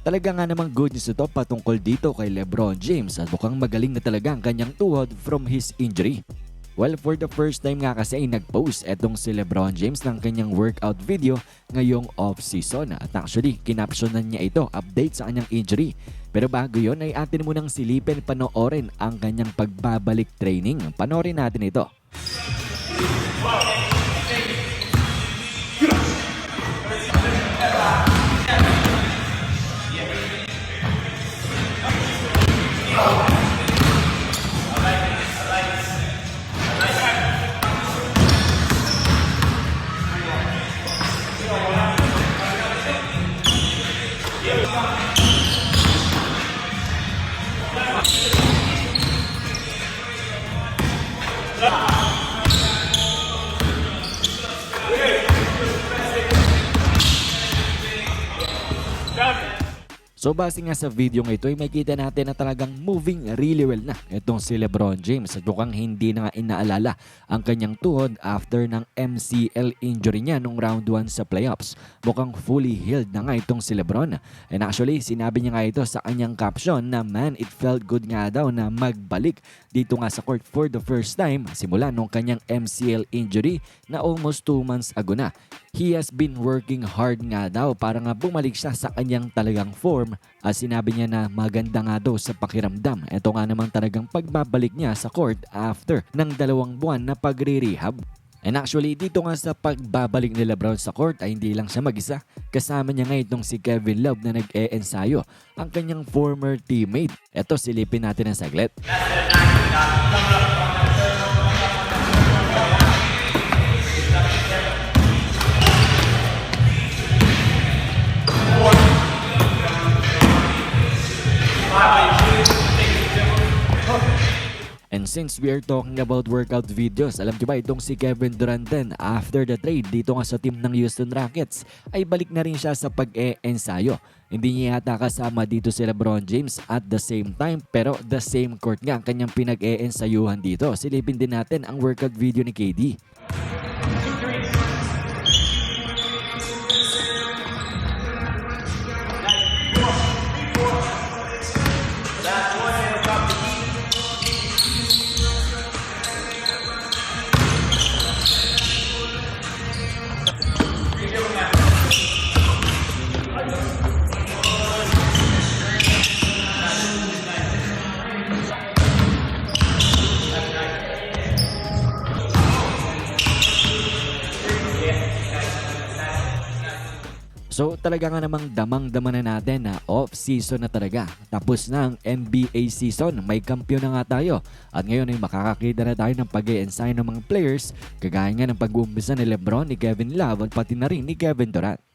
Talaga nga namang good news ito patungkol dito kay Lebron James at mukhang magaling na talaga ang kanyang tuhod from his injury. Well, for the first time nga kasi ay nag-post etong si Lebron James ng kanyang workout video ngayong off-season. At actually, kinapsyonan niya ito, update sa kanyang injury. Pero bago yon ay atin munang silipin panoorin ang kanyang pagbabalik training. Panoorin natin ito. So base nga sa video ng ito ay makita natin na talagang moving really well na itong si Lebron James at mukhang hindi na nga inaalala ang kanyang tuhod after ng MCL injury niya nung round 1 sa playoffs. Mukhang fully healed na nga itong si Lebron. And actually sinabi niya nga ito sa kanyang caption na man it felt good nga daw na magbalik dito nga sa court for the first time simula nung kanyang MCL injury na almost 2 months ago na. He has been working hard nga daw para nga bumalik siya sa kanyang talagang form at sinabi niya na maganda nga daw sa pakiramdam. Ito nga namang talagang pagbabalik niya sa court after ng dalawang buwan na pagre-rehab. And actually, dito nga sa pagbabalik ni Lebron sa court ay hindi lang siya mag-isa. Kasama niya nga itong si Kevin Love na nag-e-ensayo, ang kanyang former teammate. Ito, silipin natin ang saglit. And since we are talking about workout videos, alam niyo ba itong si Kevin Durant din, after the trade dito nga sa team ng Houston Rockets, ay balik na rin siya sa pag-e-ensayo. Hindi niya yata kasama dito si LeBron James at the same time, pero the same court nga ang kanyang pinag-e-ensayuhan dito. Silipin din natin ang workout video ni KD. So talaga nga namang damang-dama na natin na off-season na talaga. Tapos na ang NBA season, may kampiyon na nga tayo. At ngayon ay makakakita na tayo ng pag ensign ng mga players kagaya nga ng pag-uumpisa ni Lebron, ni Kevin Love at pati na rin ni Kevin Durant.